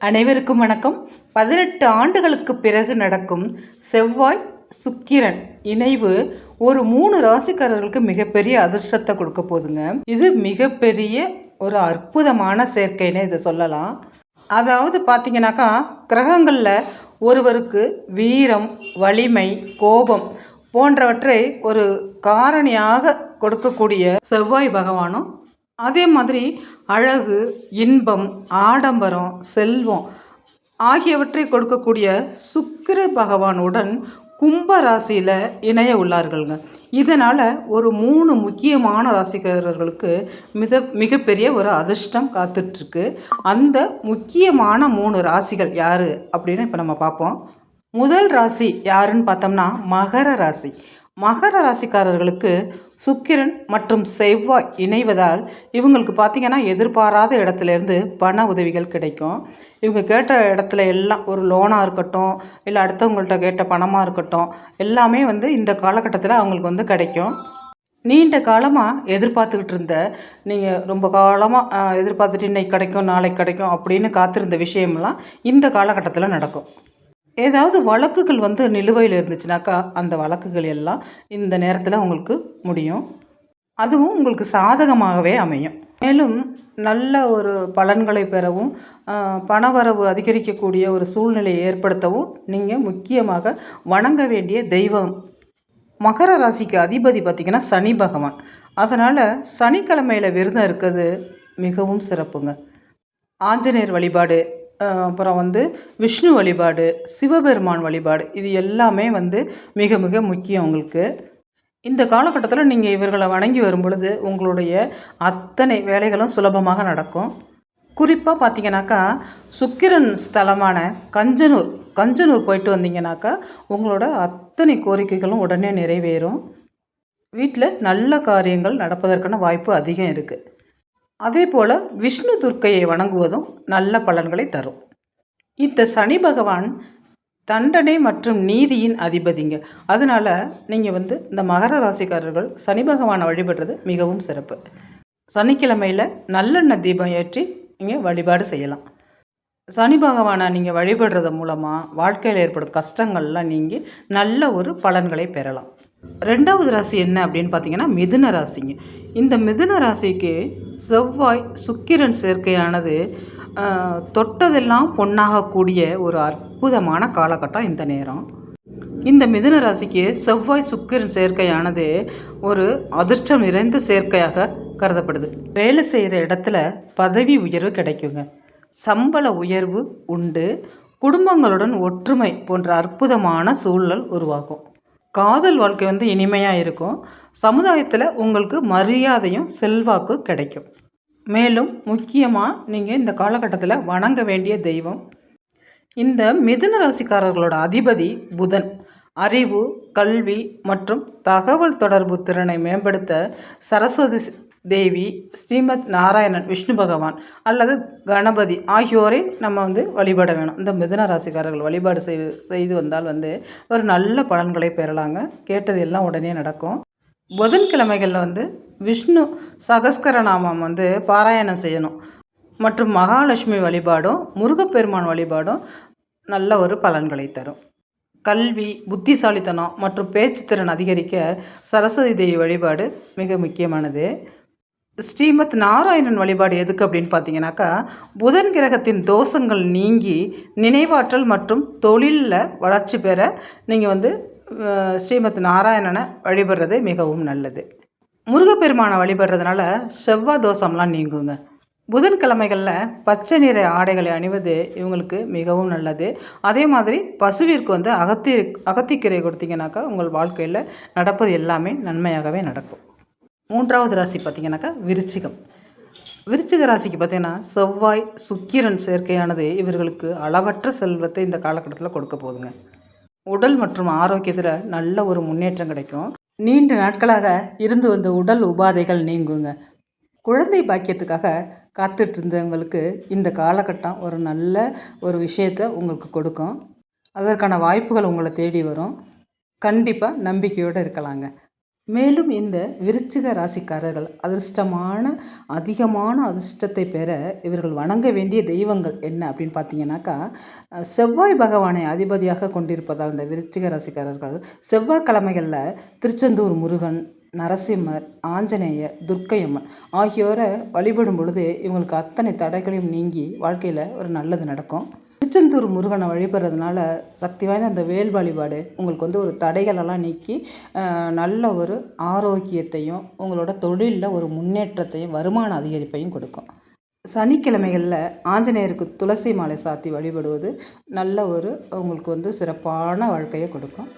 அனைவருக்கும் வணக்கம். பதினெட்டு ஆண்டுகளுக்கு பிறகு நடக்கும் செவ்வாய் சுக்கிரன் இணைவு ஒரு மூணு ராசிக்காரர்களுக்கு மிகப்பெரிய அதிர்ஷ்டத்தை கொடுக்க போதுங்க இது மிகப்பெரிய ஒரு அற்புதமான சேர்க்கைன்னு இதை சொல்லலாம். அதாவது பார்த்தீங்கன்னாக்கா கிரகங்களில் ஒருவருக்கு வீரம் வலிமை கோபம் போன்றவற்றை ஒரு காரணியாக கொடுக்கக்கூடிய செவ்வாய் பகவானும் அதே மாதிரி அழகு இன்பம் ஆடம்பரம் செல்வம் ஆகியவற்றை கொடுக்கக்கூடிய சுக்கிர பகவானுடன் கும்ப ராசியில் இணைய உள்ளார்கள்ங்க. இதனால் ஒரு மூணு முக்கியமான ராசிக்காரர்களுக்கு மிக மிகப்பெரிய ஒரு அதிர்ஷ்டம் காத்துட்ருக்கு. அந்த முக்கியமான மூணு ராசிகள் யார்? அப்படின்னு இப்போ நம்ம பார்ப்போம். முதல் ராசி யாருன்னு பார்த்தோம்னா மகர ராசி. மகர ராசிக்காரர்களுக்கு சுக்கிரன் மற்றும் செவ்வாய் இணைவதால் இவங்களுக்கு பார்த்திங்கன்னா எதிர்பாராத இடத்துலேருந்து பண உதவிகள் கிடைக்கும். இவங்க கேட்ட இடத்துல எல்லாம் ஒரு லோனாக இருக்கட்டும் இல்லை அடுத்தவங்கள்ட்ட கேட்ட பணமாக இருக்கட்டும் எல்லாமே வந்து இந்த காலகட்டத்தில் அவங்களுக்கு வந்து கிடைக்கும். நீண்ட காலமாக எதிர்பார்த்துக்கிட்டு இருந்த நீங்கள் ரொம்ப காலமாக எதிர்பார்த்துட்டு இன்னைக்கு கிடைக்கும் நாளைக்கு கிடைக்கும் அப்படின்னு காத்திருந்த விஷயம்லாம் இந்த காலகட்டத்தில் நடக்கும். ஏதாவது வழக்குகள் வந்து நிலுவையில் இருந்துச்சுனாக்கா அந்த வழக்குகள் எல்லாம் இந்த நேரத்தில் உங்களுக்கு முடியும். அதுவும் உங்களுக்கு சாதகமாகவே அமையும். மேலும் நல்ல ஒரு பலன்களை பெறவும் பணவரவு அதிகரிக்கக்கூடிய ஒரு சூழ்நிலையை ஏற்படுத்தவும் நீங்கள் முக்கியமாக வணங்க வேண்டிய தெய்வம். மகர ராசிக்கு அதிபதி பார்த்திங்கன்னா சனி பகவான். அதனால் சனிக்கிழமையில் விரதம் இருக்கிறது மிகவும் சிறப்புங்க. ஆஞ்சநேயர் வழிபாடு அப்புறம் வந்து விஷ்ணு வழிபாடு சிவபெருமான் வழிபாடு இது எல்லாமே வந்து மிக மிக முக்கியம் உங்களுக்கு. இந்த காலகட்டத்தில் நீங்கள் இவர்களை வணங்கி வரும் பொழுது உங்களுடைய அத்தனை வேலைகளும் சுலபமாக நடக்கும். குறிப்பாக பார்த்தீங்கன்னாக்கா சுக்கிரன் ஸ்தலமான கஞ்சனூர் கஞ்சனூர் போயிட்டு வந்தீங்கன்னாக்கா உங்களோட அத்தனை கோரிக்கைகளும் உடனே நிறைவேறும். வீட்டில் நல்ல காரியங்கள் நடப்பதற்கான வாய்ப்பு அதிகம் இருக்குது அதே போல் விஷ்ணு துர்க்கையை வணங்குவதும் நல்ல பலன்களை தரும். இந்த சனி பகவான் தண்டனை மற்றும் நீதியின் அதிபதிங்க. அதனால் நீங்கள் வந்து இந்த மகர ராசிக்காரர்கள் சனி பகவானை வழிபடுறது மிகவும் சிறப்பு. சனிக்கிழமையில் நல்லெண்ணெய் தீபம் ஏற்றி நீங்கள் வழிபாடு செய்யலாம். சனி பகவானை நீங்கள் வழிபடுறது மூலமாக வாழ்க்கையில் ஏற்படும் கஷ்டங்கள்லாம் நீங்கி நல்ல ஒரு பலன்களை பெறலாம். ரெண்டாவது ராசி என்ன அப்படின்னு பார்த்தீங்கன்னா மிதுன ராசிங்க. இந்த மிதுன ராசிக்கு செவ்வாய் சுக்கிரன் சேர்க்கையானது தொட்டதெல்லாம் பொன்னாகக்கூடிய ஒரு அற்புதமான காலகட்டம் இந்த நேரம். இந்த மிதுன ராசிக்கு செவ்வாய் சுக்கிரன் சேர்க்கையானது ஒரு அதிர்ஷ்டம் நிறைந்த சேர்க்கையாக கருதப்படுது. வேலை செய்கிற இடத்துல பதவி உயர்வு கிடைக்குங்க. சம்பள உயர்வு உண்டு. குடும்பங்களுடன் ஒற்றுமை போன்ற அற்புதமான சூழல் உருவாகும். காதல் வாழ்க்கை வந்து இனிமையாக இருக்கும். சமுதாயத்தில் உங்களுக்கு மரியாதையும் செல்வாக்கும் கிடைக்கும். மேலும் முக்கியமாக நீங்கள் இந்த காலகட்டத்தில் வணங்க வேண்டிய தெய்வம். இந்த மிதுன ராசிக்காரர்களோட அதிபதி புதன். அறிவு கல்வி மற்றும் தகவல் தொடர்பு திறனை மேம்படுத்த சரஸ்வதி தேவி ஸ்ரீமத் நாராயணன் விஷ்ணு பகவான் அல்லது கணபதி ஆகியோரை நம்ம வந்து வழிபட வேணும். இந்த மிதுன ராசிக்காரர்கள் வழிபாடு செய் செய்து வந்தால் வந்து ஒரு நல்ல பலன்களை பெறலாங்க. கேட்டது எல்லாம் உடனே நடக்கும். புதன்கிழமைகளில் வந்து விஷ்ணு சகஸ்கர நாமம் வந்து பாராயணம் செய்யணும். மற்றும் மகாலட்சுமி வழிபாடும் முருகப்பெருமான் வழிபாடும் நல்ல ஒரு பலன்களை தரும். கல்வி புத்திசாலித்தனம் மற்றும் பேச்சு திறன் அதிகரிக்க சரஸ்வதி தேவி வழிபாடு மிக முக்கியமானது. ஸ்ரீமத் நாராயணன் வழிபாடு எதுக்கு அப்படின்னு பார்த்தீங்கன்னாக்கா புதன் கிரகத்தின் தோஷங்கள் நீங்கி நினைவாற்றல் மற்றும் தொழிலில் வளர்ச்சி பெற நீங்கள் வந்து ஸ்ரீமத் நாராயணனை வழிபடுறது மிகவும் நல்லது. முருகப்பெருமானை வழிபடுறதுனால செவ்வாய் தோஷம்லாம் நீங்குங்க. புதன்கிழமைகளில் பச்சை நிற ஆடைகளை அணிவது இவங்களுக்கு மிகவும் நல்லது. அதே மாதிரி பசுவிற்கு வந்து அகத்தி அகத்திக்கீரை கொடுத்தீங்கன்னாக்கா உங்கள் வாழ்க்கையில் நடப்பது எல்லாமே நன்மையாகவே நடக்கும். மூன்றாவது ராசி பார்த்திங்கனாக்கா விருச்சிகம். விருச்சிக ராசிக்கு பார்த்திங்கன்னா செவ்வாய் சுக்கிரன் சேர்க்கையானது இவர்களுக்கு அளவற்ற செல்வத்தை இந்த காலகட்டத்தில் கொடுக்க போகுதுங்க. உடல் மற்றும் ஆரோக்கியத்தில் நல்ல ஒரு முன்னேற்றம் கிடைக்கும். நீண்ட நாட்களாக இருந்து வந்த உடல் உபாதைகள் நீங்குங்க. குழந்தை பாக்கியத்துக்காக காத்துட்டு இருந்தவங்களுக்கு இந்த காலகட்டம் ஒரு நல்ல ஒரு விஷயத்தை உங்களுக்கு கொடுக்கும். அதற்கான வாய்ப்புகள் உங்களை தேடி வரும். கண்டிப்பாக நம்பிக்கையோடு இருக்கலாங்க. மேலும் இந்த விருச்சிக ராசிக்காரர்கள் அதிர்ஷ்டமான அதிகமான அதிர்ஷ்டத்தை பெற இவர்கள் வணங்க வேண்டிய தெய்வங்கள் என்ன அப்படின்னு பார்த்தீங்கன்னாக்கா செவ்வாய் பகவானை அதிபதியாக கொண்டிருப்பதால் இந்த விருச்சிக ராசிக்காரர்கள் செவ்வாய்க்கிழமைகளில் திருச்செந்தூர் முருகன் நரசிம்மர் ஆஞ்சநேயர் துர்க்கையம்மன் ஆகியோரை வழிபடும் பொழுது இவங்களுக்கு அத்தனை தடைகளையும் நீங்கி வாழ்க்கையில் ஒரு நல்லது நடக்கும். திருச்செந்தூர் முருகனை வழிபடுறதுனால சக்தி வாய்ந்த அந்த வேல் வழிபாடு உங்களுக்கு வந்து ஒரு தடைகளெல்லாம் நீக்கி நல்ல ஒரு ஆரோக்கியத்தையும் உங்களோட தொழிலில் ஒரு முன்னேற்றத்தையும் வருமான அதிகரிப்பையும் கொடுக்கும். சனிக்கிழமைகளில் ஆஞ்சநேயருக்கு துளசி மாலை சாத்தி வழிபடுவது நல்ல ஒரு உங்களுக்கு வந்து சிறப்பான வாழ்க்கையை கொடுக்கும்.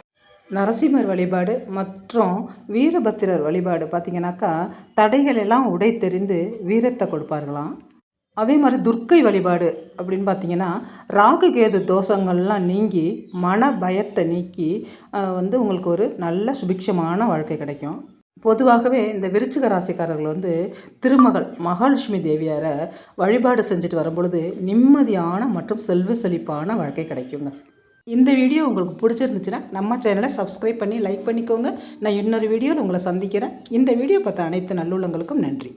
நரசிம்மர் வழிபாடு மற்றும் வீரபத்திரர் வழிபாடு பார்த்திங்கனாக்கா தடைகள் எல்லாம் உடை தெரிந்து வீரத்தை கொடுப்பார்களாம். அதே மாதிரி துர்க்கை வழிபாடு அப்படின்னு பார்த்தீங்கன்னா ராகு கேது தோஷங்கள்லாம் நீங்கி மன பயத்தை நீக்கி வந்து உங்களுக்கு ஒரு நல்ல சுபிக்ஷமான வாழ்க்கை கிடைக்கும். பொதுவாகவே இந்த விருச்சிக ராசிக்காரர்கள் வந்து திருமகள் மகாலட்சுமி தேவியாரை வழிபாடு செஞ்சுட்டு வரும்பொழுது நிம்மதியான மற்றும் செல்வ செழிப்பான வாழ்க்கை கிடைக்குங்க. இந்த வீடியோ உங்களுக்கு பிடிச்சிருந்துச்சுன்னா நம்ம சேனலை சப்ஸ்கிரைப் பண்ணி லைக் பண்ணிக்கோங்க. நான் இன்னொரு வீடியோவில் உங்களை சந்திக்கிறேன். இந்த வீடியோ பார்த்த அனைத்து நல்லுள்ளங்களுக்கும் நன்றி.